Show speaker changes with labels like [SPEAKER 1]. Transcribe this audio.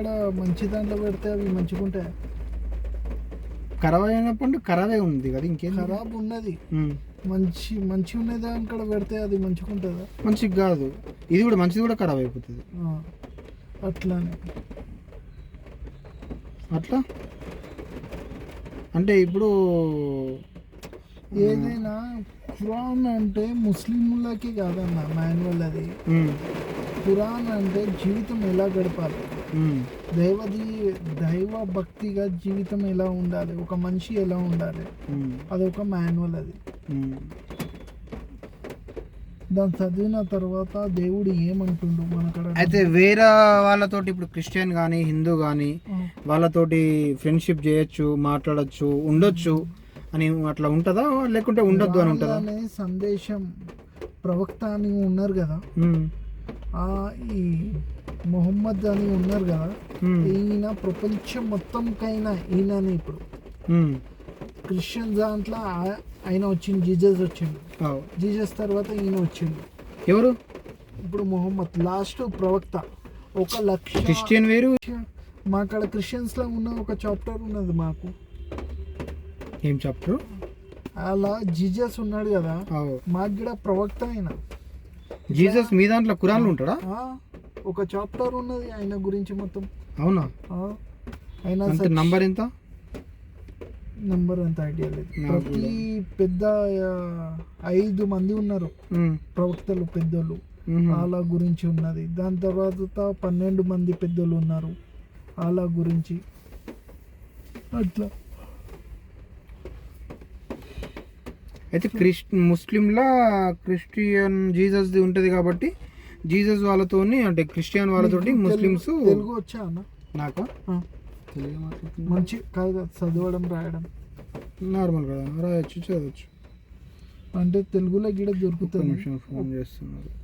[SPEAKER 1] ఇక్కడ మంచి దాంట్లో పెడితే అవి మంచిగా ఉంటాయి?
[SPEAKER 2] ఖరాబ్ అయినప్పుడు ఖరాబే ఉంది కదా ఇంకేం
[SPEAKER 1] ఖరాబ్ ఉన్నది. మంచి మంచి ఉన్నది దానికాడ పెడితే అది మంచిగా ఉంటుందా?
[SPEAKER 2] మంచిది కాదు. ఇది కూడా మంచిది కూడా ఖరాబ్ అయిపోతుంది.
[SPEAKER 1] అట్లానే.
[SPEAKER 2] అట్లా? అంటే ఇప్పుడు
[SPEAKER 1] ఏదైనా ఖురాన్ అంటే ముస్లింలకి కాదన్న మాన్యువల్ అది. ఖురాన్ అంటే జీవితం ఎలా గడపాలి? దైవది దైవ భక్తిగా జీవితం ఎలా ఉండాలి? ఒక మనిషి ఎలా ఉండాలి?
[SPEAKER 2] ఉమ్,
[SPEAKER 1] అదొక మాన్యువల్ అది.
[SPEAKER 2] ఉమ్.
[SPEAKER 1] దాన్ని చదివిన తర్వాత దేవుడు ఏమంటుండు మనకడ?
[SPEAKER 2] అయితే వేరే వాళ్ళతోటి ఇప్పుడు క్రిస్టియన్ కానీ హిందూ కానీ వాళ్ళతోటి ఫ్రెండ్షిప్ చేయొచ్చు మాట్లాడొచ్చు ఉండొచ్చు అని అట్లా ఉంటుందా? లేకుంటే ఉండొద్దు అని ఉంటుందా?
[SPEAKER 1] వాళ్ళనే సందేశం ప్రవక్త అని ఉన్నారు కదా. ఈ మొహమ్మద్ అని ఉన్నారు కదా ఈయన ప్రపంచం మొత్తంకైనా ఈయనని ఇప్పుడు. క్రిస్టియన్ దాంట్లో ఆయన వచ్చింది జీజస్ వచ్చిండు. జీజస్ తర్వాత ఈయన వచ్చిండు.
[SPEAKER 2] ఎవరు?
[SPEAKER 1] ఇప్పుడు మొహమ్మద్ లాస్ట్ ప్రవక్త. ఒక లక్ష
[SPEAKER 2] క్రిస్టియన్ వేరు?
[SPEAKER 1] మా అక్కడ క్రిస్టియన్స్లో ఉన్న ఒక చాప్టర్ ఉన్నది మాకు.
[SPEAKER 2] ఏం చెప్తారు
[SPEAKER 1] అలా జీజస్ ఉన్నాడు కదా. మాకు కూడా ప్రవక్త ఆయన
[SPEAKER 2] జీసస్ మీ దాంట్లో కురాన్లు ఉంటాడా?
[SPEAKER 1] ఒక చాప్టర్ ఉన్నది ఆయన గురించి మొత్తం.
[SPEAKER 2] అవునా?
[SPEAKER 1] ఆయన
[SPEAKER 2] నంబర్ ఎంత?
[SPEAKER 1] నంబర్ అంత ఐడియా లేదు. ప్రతి పెద్ద ఐదు మంది ఉన్నారు. ప్రవక్తలు పెద్దోళ్ళు. వాళ్ళ గురించి ఉన్నది. దాని తర్వాత పన్నెండు మంది పెద్దోళ్ళు ఉన్నారు. వాళ్ళ గురించి. అట్లా.
[SPEAKER 2] అయితే క్రిస్ ముస్లింలా క్రిస్టియన్ జీసస్ది ఉంటుంది కాబట్టి జీసస్ వాళ్ళతోని అంటే క్రిస్టియన్ వాళ్ళతోటి
[SPEAKER 1] మీకు
[SPEAKER 2] ముస్లిమ్స్
[SPEAKER 1] తెలుగు- వచ్చా అన్న?
[SPEAKER 2] నాకు?
[SPEAKER 1] మంచి కాదు చదవడం రాయడం.
[SPEAKER 2] నార్మల్ కదా రాయొచ్చు చదవచ్చు.
[SPEAKER 1] అంటే తెలుగులో గిడ దొరుకుతుంది.
[SPEAKER 2] ఫోన్ చేస్తున్నారు